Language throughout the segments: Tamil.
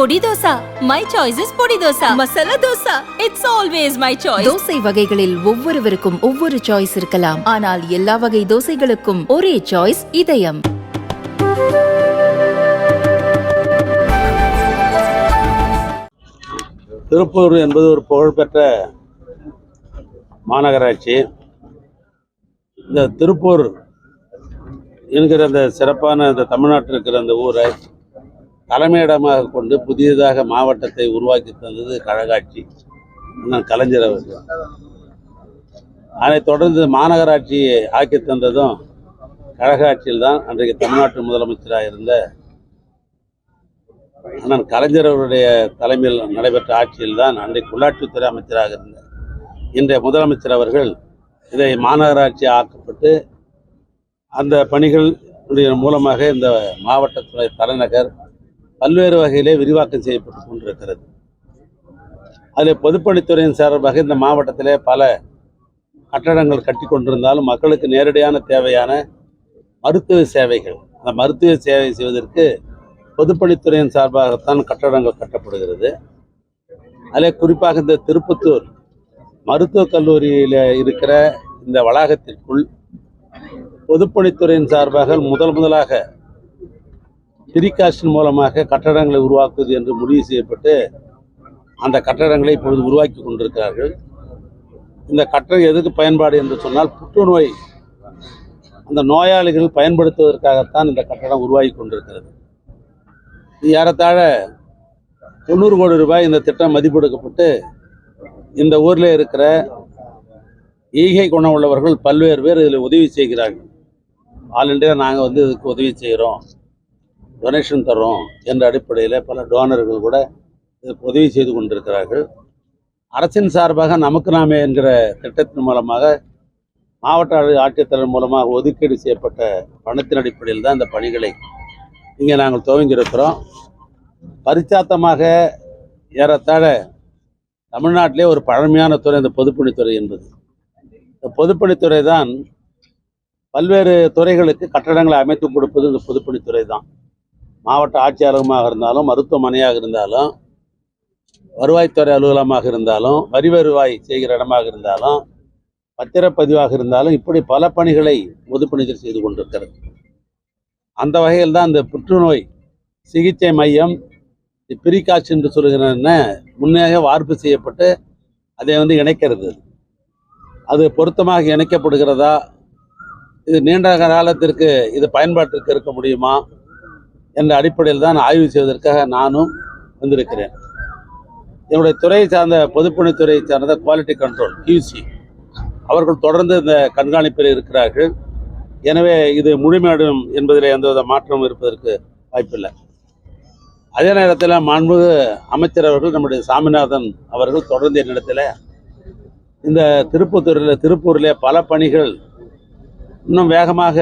பொடி dosa. My choice is podi dosa. Masala dosa. It's always my choice dosa வகைகளில் ஒவ்வொருவருக்கும் ஒவ்வொரு சாய்ஸ் இருக்கலாம். ஆனால் எல்லா வகை தோசைகளுக்கும் ஒரே சாய்ஸ் இதயம். திருப்பூர் என்பது ஒரு புகழ்பெற்ற மாநகராட்சி. இந்த திருப்பூர் என்கிற அந்த சிறப்பான இந்த தமிழ்நாட்டில் இருக்கிற அந்த ஊரை தலைமையிடமாக கொண்டு புதியதாக மாவட்டத்தை உருவாக்கி தந்தது கழகாட்சி அண்ணன் கலைஞர் அவர்கள். அதைத் தொடர்ந்து மாநகராட்சியை ஆக்கி தந்ததும் கழகாட்சியில் தான் அன்றைக்கு தமிழ்நாட்டு முதலமைச்சராக இருந்த அண்ணன் கலைஞர் அவருடைய தலைமையில் நடைபெற்ற ஆட்சியில் தான் அன்றைக்கு உள்ளாட்சித்துறை அமைச்சராக இருந்த இன்றைய முதலமைச்சர் அவர்கள் இதை மாநகராட்சி ஆக்கப்பட்டு அந்த பணிகள் மூலமாக இந்த மாவட்டத்துறை தலைநகர் பல்வேறு வகையிலே விரிவாக்கம் செய்யப்பட்டு கொண்டிருக்கிறது. அதில் பொதுப்பணித்துறையின் சார்பாக இந்த மாவட்டத்திலே பல கட்டடங்கள் கட்டி கொண்டிருந்தாலும் மக்களுக்கு நேரடியான தேவையான மருத்துவ சேவைகள் அந்த மருத்துவ சேவை செய்வதற்கு பொதுப்பணித்துறையின் சார்பாகத்தான் கட்டடங்கள் கட்டப்படுகிறது. அதில் குறிப்பாக இந்த திருப்பத்தூர் மருத்துவக் கல்லூரியில் இருக்கிற இந்த வளாகத்திற்குள் பொதுப்பணித்துறையின் சார்பாக முதல் முதலாக பிரிகாஸ்டின் மூலமாக கட்டடங்களை உருவாக்குவது என்று முடிவு செய்யப்பட்டு அந்த கட்டடங்களை இப்பொழுது உருவாக்கி கொண்டிருக்கிறார்கள். இந்த கட்டடம் எதுக்கு பயன்பாடு என்று சொன்னால் புற்றுநோய் அந்த நோயாளிகள் பயன்படுத்துவதற்காகத்தான் இந்த கட்டடம் உருவாகி கொண்டிருக்கிறது. ஏறத்தாழ தொண்ணூறு கோடி ரூபாய் இந்த திட்டம் மதிப்பெடுக்கப்பட்டு இந்த ஊரில் இருக்கிற ஈகை குணம் உள்ளவர்கள் பல்வேறு பேர் இதில் உதவி செய்கிறார்கள். ஆல் இண்டியா நாங்கள் வந்து இதுக்கு உதவி செய்கிறோம் டொனேஷன் தரோம் என்ற அடிப்படையில் பல டோனர்கள் கூட உதவி செய்து கொண்டிருக்கிறார்கள். அரசின் சார்பாக நமக்கு நாமே என்கிற திட்டத்தின் மூலமாக மாவட்ட ஆட்சி- ஆட்சித்தலைவர் மூலமாக ஒதுக்கீடு செய்யப்பட்ட பணத்தின் அடிப்படையில் தான் இந்த பணிகளை இங்கே நாங்கள் துவங்கியிருக்கிறோம். பரிச்சாத்தமாக ஏறத்தாழ தமிழ்நாட்டிலே ஒரு பழமையான துறை இந்த பொதுப்பணித்துறை என்பது. இந்த பொதுப்பணித்துறை தான் பல்வேறு துறைகளுக்கு கட்டடங்களை அமைத்து கொடுப்பது இந்த பொதுப்பணித்துறை தான். மாவட்ட ஆட்சியாளருமாக இருந்தாலும் மருத்துவமனையாக இருந்தாலும் வருவாய்த்துறை அலுவலகமாக இருந்தாலும் வரி வருவாய் செய்கிற இடமாக இருந்தாலும் பத்திரப்பதிவாக இருந்தாலும் இப்படி பல பணிகளை பொதுப்பணித்துறை செய்து கொண்டிருக்கிறது. அந்த வகையில் தான் இந்த புற்றுநோய் சிகிச்சை மையம் பிரிகாட்சி என்று சொல்கிறன முன்னேக வார்ப்பு செய்யப்பட்டு அதை வந்து இணைக்கிறது. அது பொருத்தமாக இணைக்கப்படுகிறதா? இது நீண்ட காலத்திற்கு இது பயன்பாட்டிற்கு இருக்க முடியுமா? என்ற அடிப்படையில் தான் ஆய்வு செய்வதற்காக நானும் வந்திருக்கிறேன். என்னுடைய துறையை சார்ந்த பொதுப்பணித்துறையை சார்ந்த குவாலிட்டி கண்ட்ரோல் கியூசி அவர்கள் தொடர்ந்து இந்த கண்காணிப்பில் இருக்கிறார்கள். எனவே இது முழுமையடும் என்பதில் எந்தவித மாற்றமும் இருப்பதற்கு வாய்ப்பில்லை. அதே நேரத்தில் மாண்புமிகு அமைச்சர் அவர்கள் நம்முடைய சாமிநாதன் அவர்கள் தொடர்ந்து என்னிடத்தில் இந்த திருப்பத்தூரில் திருப்பூரில் பல பணிகள் இன்னும் வேகமாக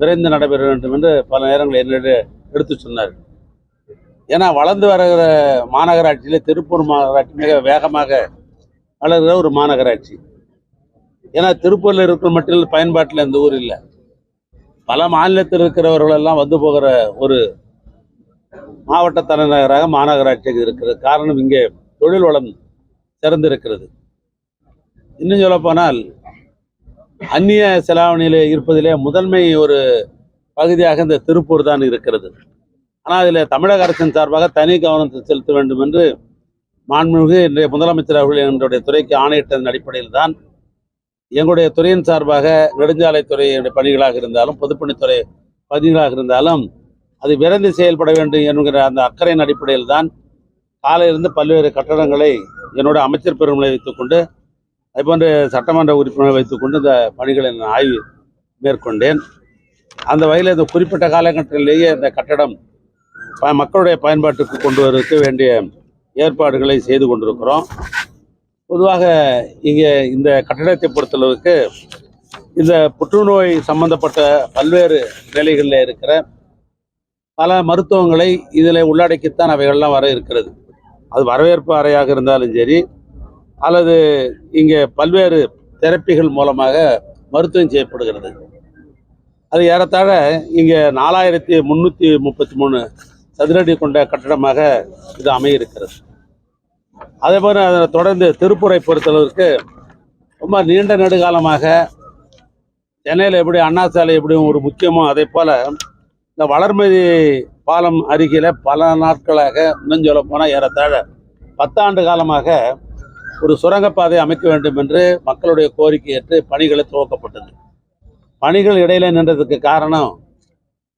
விரைந்து நடைபெற வேண்டும் என்று பல நேரங்களில் என்னிட எடுத்து சொன்னார். ஏன்னா வளர்ந்து வருகிற மாநகராட்சியில் திருப்பூர் மாநகராட்சி மிக வேகமாக வளர்கிற ஒரு மாநகராட்சி. ஏன்னா திருப்பூரில் இருக்கிற மட்டும் பயன்பாட்டில் இந்த ஊர் இல்லை. பல மாநிலத்தில் இருக்கிறவர்களெல்லாம் வந்து போகிற ஒரு மாவட்ட தலைநகராக மாநகராட்சிக்கு இருக்கிறது. காரணம் இங்கே தொழில் வளம் சிறந்திருக்கிறது. இன்னும் சொல்லப்போனால் அந்நிய செலாவணியில் இருப்பதிலே முதன்மை ஒரு பகுதியாக இந்த திருப்பூர் தான் இருக்கிறது. ஆனால் அதில் தமிழக அரசின் சார்பாக தனி கவனத்தை செலுத்த வேண்டும் என்று மாண்புமிகு இன்றைய முதலமைச்சர் அவர்கள் எங்களுடைய துறைக்கு ஆணையிட்டதன் அடிப்படையில் தான் எங்களுடைய துறையின் சார்பாக நெடுஞ்சாலைத்துறையுடைய பணிகளாக இருந்தாலும் பொதுப்பணித்துறை பணிகளாக இருந்தாலும் அது விரைந்து செயல்பட வேண்டும் என்கிற அந்த அக்கறையின் அடிப்படையில் தான் காலையிலிருந்து பல்வேறு கட்டடங்களை என்னோட அமைச்சர் பெருமளை வைத்துக்கொண்டு அதுபோன்ற சட்டமன்ற உறுப்பினர் வைத்துக்கொண்டு இந்த பணிகளை நான் ஆய்வு மேற்கொண்டேன். அந்த வகையில் இந்த குறிப்பிட்ட காலகட்டத்திலேயே இந்த கட்டடம் ப- மக்களுடைய பயன்பாட்டுக்கு கொண்டு வருவதற்கு வேண்டிய ஏற்பாடுகளை செய்து கொண்டிருக்கிறோம். பொதுவாக இங்கே இந்த கட்டடத்தை பொறுத்தளவுக்கு இந்த புற்றுநோய் சம்பந்தப்பட்ட பல்வேறு நிலைகளில் இருக்கிற பல மருத்துவங்களை இதில் உள்ளடக்கித்தான் அவைகள்லாம் வர இருக்கிறது. அது வரவேற்பு அறையாக இருந்தாலும் சரி அல்லது இங்கே பல்வேறு தெரப்பிகள் மூலமாக மருத்துவம் செய்யப்படுகிறது. அது ஏறத்தாழ இங்கே நாலாயிரத்தி முந்நூற்றி முப்பத்தி மூணு சதுரடி கொண்ட கட்டடமாக இது அமையிருக்கிறது. அதே போல் அதை தொடர்ந்து திருப்பூரை பொறுத்தளவிற்கு ரொம்ப நீண்ட நெடுகாலமாக சென்னையில் எப்படி அண்ணா சாலை எப்படி ஒரு முக்கியமோ அதே போல் இந்த வளர்மதி பாலம் அருகில் பல நாட்களாக இன்னும் சொல்ல போனால் ஏறத்தாழ பத்தாண்டு காலமாக ஒரு சுரங்கப்பாதை அமைக்க வேண்டும் என்று மக்களுடைய கோரிக்கை ஏற்று பணிகளை துவக்கப்பட்டது. பணிகள் இடையில நின்றதுக்கு காரணம்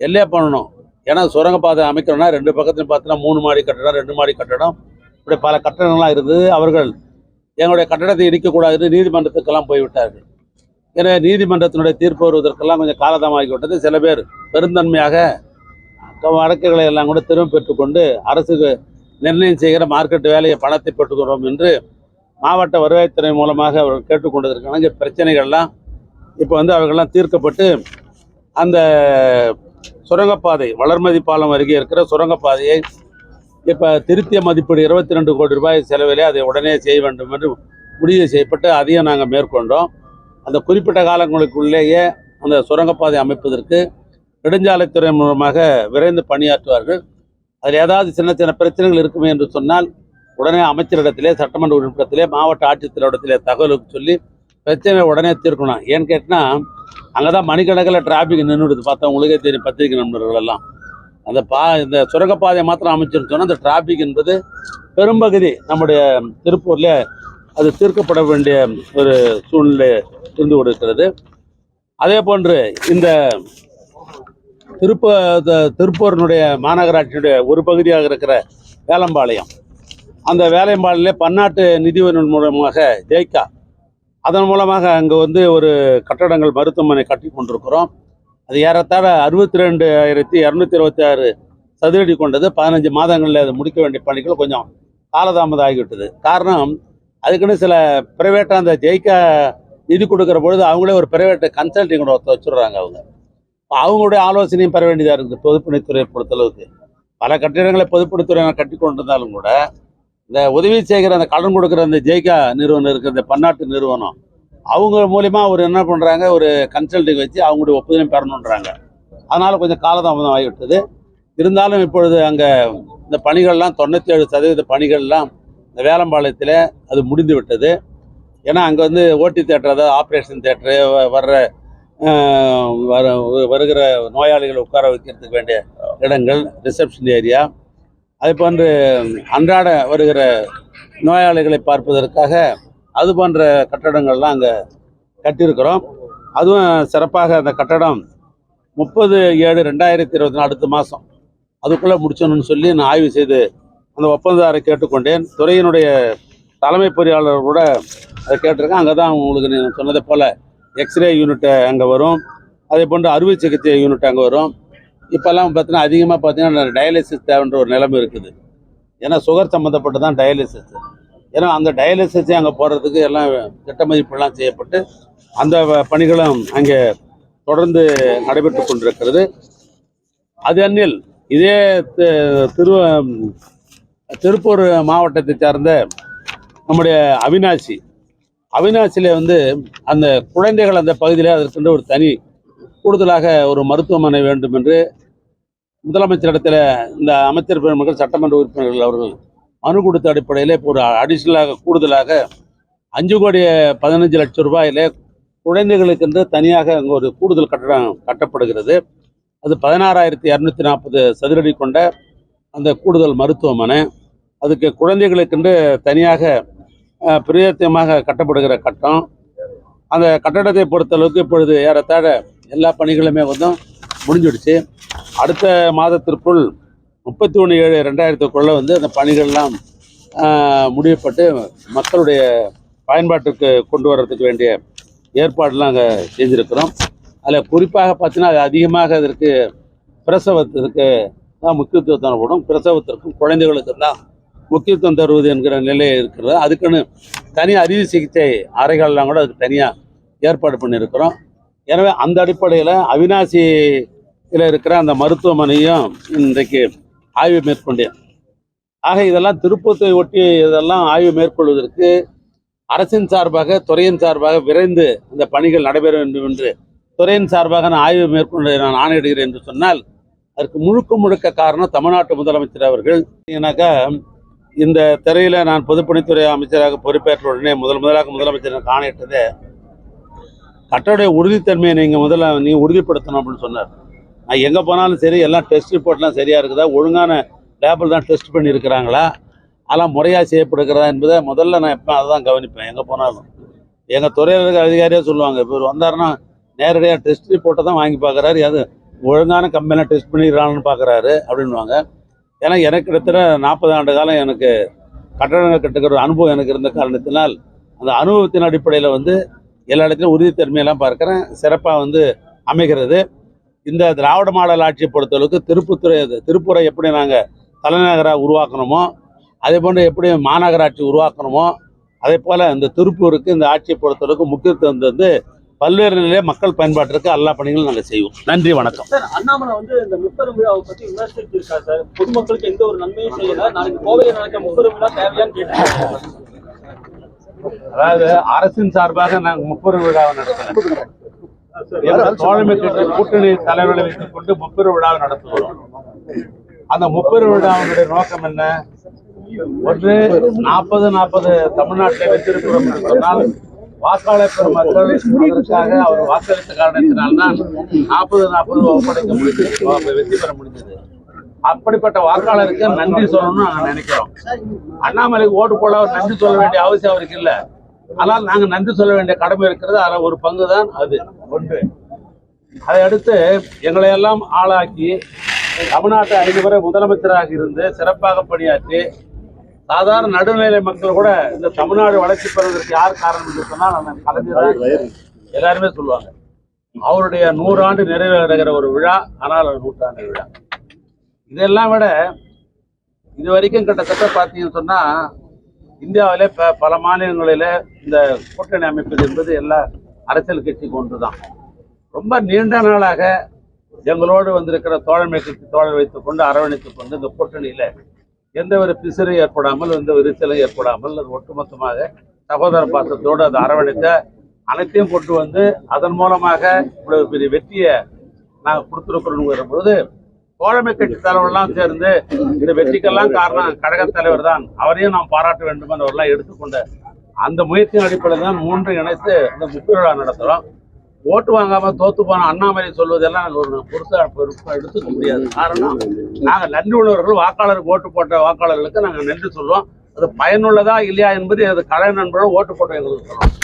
எல்லையா பண்ணணும் ஏன்னா சுரங்கப்பாதை அமைக்கணும்னா ரெண்டு பக்கத்துலையும் பார்த்தீங்கன்னா மூணு மாடி கட்டடம் ரெண்டு மாடி கட்டடம். இப்படி பல கட்டடங்களாக இருந்தது அவர்கள் எங்களுடைய கட்டடத்தை இடிக்கக்கூடாதுன்னு நீதிமன்றத்துக்கெல்லாம் போய்விட்டார்கள். எனவே நீதிமன்றத்தினுடைய தீர்ப்பு வருவதற்கெல்லாம் கொஞ்சம் காலதாமமாகிவிட்டது சில பேர் பெருந்தன்மையாக வழக்குகளை எல்லாம் கூட திரும்ப பெற்றுக்கொண்டு அரசுக்கு நிர்ணயம் செய்கிற மார்க்கெட் வேலையை பணத்தை பெற்றுக்கிறோம் என்று மாவட்ட வருவாய்த்துறை மூலமாக அவர்கள் கேட்டுக்கொண்டதற்கான பிரச்சனைகள்லாம் இப்போ வந்து அவர்கள்லாம் தீர்க்கப்பட்டு அந்த சுரங்கப்பாதை வளர்மதி பாலம் அருகே இருக்கிற சுரங்கப்பாதையை இப்போ திருத்திய மதிப்பீடு இருபத்தி ரெண்டு கோடி ரூபாய் செலவிலே அதை உடனே செய்ய வேண்டும் என்று முடிவு செய்யப்பட்டு அதையும் நாங்கள் மேற்கொண்டோம். அந்த குறிப்பிட்ட காலங்களுக்குள்ளேயே அந்த சுரங்கப்பாதை அமைப்பதற்கு நெடுஞ்சாலைத்துறை மூலமாக விரைந்து பணியாற்றுவார்கள். அதில் ஏதாவது சின்ன சின்ன பிரச்சனைகள் இருக்குமே என்று சொன்னால் உடனே அமைச்சரிடத்திலே சட்டமன்ற உறுப்பினத்திலே மாவட்ட ஆட்சித்தலைவரிடத்திலே தகவலுக்கு சொல்லி பிரச்சனையை உடனே தீர்க்கணும். ஏன்னு கேட்டால் அங்கே தான் மணிக்கணக்கில் டிராஃபிக் நின்றுடுது பார்த்தா உங்களுக்கே தெரியும் பத்திரிகை நண்பர்கள் எல்லாம் அந்த பா இந்த சுரங்கப்பாதை மாத்திரம் அமைச்சிருந்தோம்னா அந்த டிராஃபிக் என்பது பெரும்பகுதி நம்முடைய திருப்பூரில் அது தீர்க்கப்பட வேண்டிய ஒரு சூழ்நிலை இருந்து கொடுக்கிறது அதே போன்று இந்த திருப்ப திருப்பூரினுடைய மாநகராட்சியினுடைய ஒரு பகுதியாக இருக்கிற வேலம்பாளையம். அந்த வேலைம்பாளையிலே பன்னாட்டு நிதி மூலமாக ஜெய்கா அதன் மூலமாக அங்கே வந்து ஒரு கட்டடங்கள் மருத்துவமனை கட்டி கொண்டிருக்கிறோம். அது ஏறத்தாழ அறுபத்தி ரெண்டு ஆயிரத்தி இரநூத்தி இருபத்தி ஆறு சதுரடி கொண்டது. பதினஞ்சு மாதங்களில் அது முடிக்க வேண்டிய பணிகள் கொஞ்சம் காலதாமதம் ஆகிவிட்டது காரணம் அதுக்குன்னு சில பிரைவேட்டாக அந்த ஜெயிக்க நிதி கொடுக்குற பொழுது அவங்களே ஒரு ப்ரைவேட்டு கன்சல்டிங் கூட ஒருத்தர் வச்சுடுறாங்க அவங்க. அவங்களுடைய ஆலோசனையும் பெற வேண்டியதாக இருக்குது பொதுப்பணித்துறையை பொறுத்தளவுக்கு. பல கட்டிடங்களை பொதுப்பணித்துறையினர் கட்டி கொண்டிருந்தாலும் கூட இந்த உதவி செய்கிற அந்த கடன் கொடுக்குற அந்த ஜெய்கா நிறுவனம் இருக்கிற இந்த பன்னாட்டு நிறுவனம் அவங்க மூலிமா ஒரு என்ன பண்ணுறாங்க ஒரு கன்சல்டிங் வச்சு அவங்களுடைய ஒப்புதலையும் பெறணுன்றாங்க அதனால் கொஞ்சம் காலதாமதம் ஆகிவிட்டது. இருந்தாலும் இப்பொழுது அங்கே இந்த பணிகள்லாம் தொண்ணூற்றி ஏழு சதவீத பணிகள்லாம் இந்த வேலம்பாளையத்தில் அது முடிந்து விட்டது ஏன்னா அங்கே வந்து ஓட்டி தேட்டர் அதாவது ஆப்ரேஷன் தேட்டரு வர்ற வர வருகிற நோயாளிகளை உட்கார வைக்கிறதுக்கு வேண்டிய இடங்கள் ரிசப்ஷன் ஏரியா அது போன்று அன்றாட வருகிற நோயாளிகளை பார்ப்பதற்காக அது போன்ற கட்டடங்கள்லாம் அங்கே கட்டியிருக்கிறோம். அதுவும் சிறப்பாக அந்த கட்டடம் முப்பது ஏழு ரெண்டாயிரத்தி இருபத்தி நாலு அடுத்த மாதம் அதுக்குள்ளே முடிச்சணும்னு சொல்லி நான் ஆய்வு செய்து அந்த ஒப்பந்ததாரை கேட்டுக்கொண்டேன். துறையினுடைய தலைமை பொறியாளர் கூட அதை கேட்டிருக்கேன். அங்கே தான் உங்களுக்கு நீங்கள் சொன்னதை போல் எக்ஸ்ரே யூனிட்டு அங்கே வரும். அதே போன்று அறுவை சிகிச்சை யூனிட் அங்கே வரும். இப்போல்லாம் பார்த்தீங்கன்னா அதிகமாக பார்த்தீங்கன்னா டயாலிசிஸ் தேவைன்ற ஒரு நிலைமை இருக்குது. ஏன்னா சுகர் சம்மந்தப்பட்டு தான் டயாலிசிஸ் ஏன்னா அந்த டயாலிசிஸே அங்கே போகிறதுக்கு எல்லாம் திட்ட மதிப்பெல்லாம் செய்யப்பட்டு அந்த வ- பணிகளும் அங்கே தொடர்ந்து நடைபெற்று கொண்டிருக்கிறது. அது அந்நில் இதே திரு திருப்பூர் மாவட்டத்தை சார்ந்த நம்முடைய அவினாசி. அவினாசியில் வந்து அந்த குழந்தைகள் அந்த பகுதியில் அதற்கென்று ஒரு தனி கூடுதலாக ஒரு மருத்துவமனை வேண்டும் என்று முதலமைச்சரிடத்தில் இந்த அமைச்சர் பெருமக்கள் சட்டமன்ற உறுப்பினர்கள் அவர்கள் மனு கொடுத்த அடிப்படையில் இப்போ ஒரு அடிஷ்னலாக கூடுதலாக அஞ்சு கோடி பதினஞ்சு லட்சம் ரூபாயிலே குழந்தைகளுக்கென்று தனியாக அங்கே ஒரு கூடுதல் கட்டடம் கட்டப்படுகிறது. அது பதினாறாயிரத்தி இரநூத்தி நாற்பது சதுரடி கொண்ட அந்த கூடுதல் மருத்துவமனை. அதுக்கு குழந்தைகளுக்கென்று தனியாக பிரயோத்தியமாக கட்டப்படுகிற கட்டம். அந்த கட்டடத்தை பொறுத்தளவுக்கு இப்பொழுது ஏறத்தாழ எல்லா பணிகளுமே வந்து முடிஞ்சிடுச்சு. அடுத்த மாதத்திற்குள் முப்பத்தி ஒன்று ஏழு ரெண்டாயிரத்துக்குள்ளே வந்து அந்த பணிகள்லாம் முடிவுப்பட்டு மக்களுடைய பயன்பாட்டுக்கு கொண்டு வர்றதுக்கு வேண்டிய ஏற்பாடுலாம் அங்கே செஞ்சுருக்கிறோம். அதில் குறிப்பாக பார்த்தீங்கன்னா அது அதிகமாக அதற்கு பிரசவத்திற்கு தான் முக்கியத்துவம் தரப்படும். பிரசவத்திற்கும் குழந்தைகளுக்கு தான் முக்கியத்துவம் தருவது என்கிற நிலை இருக்கிறது. அதுக்குன்னு தனி அறுவை சிகிச்சை அறைகள்லாம் கூட அதுக்கு தனியாக ஏற்பாடு பண்ணியிருக்கிறோம். எனவே அந்த அடிப்படையில் அவினாசியில் இருக்கிற அந்த மருத்துவமனையும் இன்றைக்கு ஆய்வு மேற்கொண்டேன் ஆக இதெல்லாம் திருப்பத்தை ஒட்டி இதெல்லாம் ஆய்வு மேற்கொள்வதற்கு அரசின் சார்பாக துறையின் சார்பாக விரைந்து இந்த பணிகள் நடைபெற வேண்டும் என்று துறையின் சார்பாக நான் ஆய்வு மேற்கொண்டு நான் ஆணையிடுகிறேன் என்று சொன்னால் அதற்கு முழுக்க முழுக்க காரணம் தமிழ்நாட்டு முதலமைச்சர் அவர்கள். ஏன்னாக்கா இந்த திரையில் நான் பொதுப்பணித்துறை அமைச்சராக பொறுப்பேற்ற உடனே முதல் முதலாக முதலமைச்சர் காணிட்டதே கட்டடைய உறுதித்தன்மையை நீங்கள் முதல்ல நீங்கள் உறுதிப்படுத்தணும் அப்படின்னு சொன்னார். நான் எங்கே போனாலும் சரி எல்லாம் டெஸ்ட் ரிப்போர்ட்லாம் சரியாக இருக்குதா? ஒழுங்கான லேபில் தான் டெஸ்ட் பண்ணியிருக்கிறாங்களா? அதெல்லாம் முறையாக செய்யப்படுகிறதா என்பதை முதல்ல நான் எப்போ அதை தான் கவனிப்பேன். எங்கே போனாலும். எங்கள் துறையில் இருக்கிற அதிகாரியாக சொல்லுவாங்க இப்போ இவர் வந்தாருன்னா நேரடியாக டெஸ்ட் ரிப்போர்ட்டை தான் வாங்கி பார்க்குறாரு. அது ஒழுங்கான கம்பெனியில் டெஸ்ட் பண்ணிடுறான்னு பார்க்குறாரு அப்படின்வாங்க ஏன்னா எனக்கு கிட்டத்தட்ட நாற்பது ஆண்டு காலம் எனக்கு கட்டடங்கள் கட்டுக்கிற அனுபவம் எனக்கு இருந்த காரணத்தினால் அந்த அனுபவத்தின் அடிப்படையில் வந்து எல்லா இடத்துலையும் உறுதித்தன்மையெல்லாம் பார்க்குறேன். சிறப்பாக வந்து அமைகிறது. இந்த திராவிட மாடல் ஆட்சியை பொறுத்தளவுக்கு திருப்புத்துறை திருப்பூரை எப்படி நாங்கள் தலைநகராக உருவாக்கணுமோ அதே போன்று எப்படி மாநகராட்சி உருவாக்கணுமோ அதே போல் இந்த திருப்பூருக்கு இந்த ஆட்சியை பொறுத்தளவுக்கு முக்கியத்துவம் வந்து பல்வேறு நிலையில மக்கள் பயன்பாட்டிற்கு எல்லா பணிகளும் நாங்கள் செய்வோம். நன்றி வணக்கம். சார் அண்ணாமலை வந்து இந்த முப்பெரும் விழாவை பத்தி விமர்சிச்சிருக்காரு சார்? பொதுமக்களுக்கு எந்த ஒரு நன்மையும் செய்யல. நாளைக்கு கோவையில் நடக்க முப்பெரும் விழா தேவையான்னு கேட்டாங்க அதாவது அரசின் சார்பாக நாங்கள் முப்பெரு விழாவை நடத்துகிறோம் தோழமை கட்சி கூட்டணி தலைவர்களை வைத்துக் கொண்டு முப்பெரு விழாவை நடத்துகிறோம். அந்த முப்பெரு விழாவினுடைய நோக்கம் என்ன? ஒன்று நாற்பது நாற்பது தமிழ்நாட்டில் வைத்திருக்கிறோம் என்று சொன்னால் வாக்காளர் பெருமக்கள் அதற்காக அவர் வாக்களித்த காரணத்தினால்தான் நாற்பது நாற்பது ஒப்படைக்க முடிஞ்சது வெற்றி பெற முடிஞ்சது. அப்படிப்பட்ட வாக்காளருக்கு நன்றி சொல்லணும்னு நாங்கள் நினைக்கிறோம். அண்ணாமலைக்கு ஓட்டு போட அவர் நன்றி சொல்ல வேண்டிய அவசியம் அவருக்கு இல்லை. ஆனால் நாங்கள் நன்றி சொல்ல வேண்டிய கடமை இருக்கிறது அதில் ஒரு பங்கு தான் அது. ஒன்று. அதை அடுத்து எங்களை எல்லாம் ஆளாக்கி தமிழ்நாட்டு ஐந்து முறை முதலமைச்சராக இருந்து சிறப்பாக பணியாற்றி சாதாரண நடுநிலை மக்கள் கூட இந்த தமிழ்நாடு வளர்ச்சி பெறுவதற்கு யார் காரணம் அந்த கலைஞர் எல்லாருமே சொல்லுவாங்க. அவருடைய நூறாண்டு நிறைவேறுகிற ஒரு விழா ஆனால் நூற்றாண்டு விழா. இதெல்லாம் விட இது வரைக்கும் கிட்டத்தட்ட பார்த்தீங்கன்னு சொன்னால் இந்தியாவிலே ப பல மாநிலங்களில் இந்த கூட்டணி அமைப்பது என்பது எல்லா அரசியல் கட்சிக்கு ஒன்று தான் ரொம்ப நீண்ட நாளாக எங்களோடு வந்திருக்கிற தோழமை கட்சி தோழர் வைத்துக் கொண்டு அரவணைத்துக் கொண்டு இந்த கூட்டணியில் எந்த ஒரு பிசிறும் ஏற்படாமல் எந்த ஒரு விரிசலும் ஏற்படாமல் அது ஒட்டுமொத்தமாக சகோதர பாசத்தோடு அதை அரவணைத்த அனைத்தையும் கொண்டு வந்து அதன் மூலமாக இவ்வளவு பெரிய வெற்றியை நாங்கள் கொடுத்துருக்கிறோங்கிற பொழுது தோழமை கட்சி தலைவரெல்லாம் சேர்ந்து இந்த வெற்றிக்கெல்லாம் காரணம் கழக தலைவர் தான் அவரையும் நாம் பாராட்ட வேண்டும் என்றவரெல்லாம் எடுத்துக்கொண்ட அந்த முயற்சியின் அடிப்படையில் தான் மூன்று இணைத்து இந்த முக்கிய விழா நடத்துகிறோம் ஓட்டு வாங்காம தோத்து போன அண்ணாமலை சொல்வதெல்லாம் நாங்கள் ஒரு பொருத்தா பொறுப்பாக எடுத்துக்க முடியாது. காரணம் நாங்கள் நன்றி உள்ளவர்கள் வாக்காளருக்கு ஓட்டு போட்ட வாக்காளர்களுக்கு நாங்கள் நன்றி சொல்லுவோம். அது பயனுள்ளதா இல்லையா என்பது அது கலை நண்பர்களும் ஓட்டு போட்ட எங்களுக்கு சொல்லுவோம்.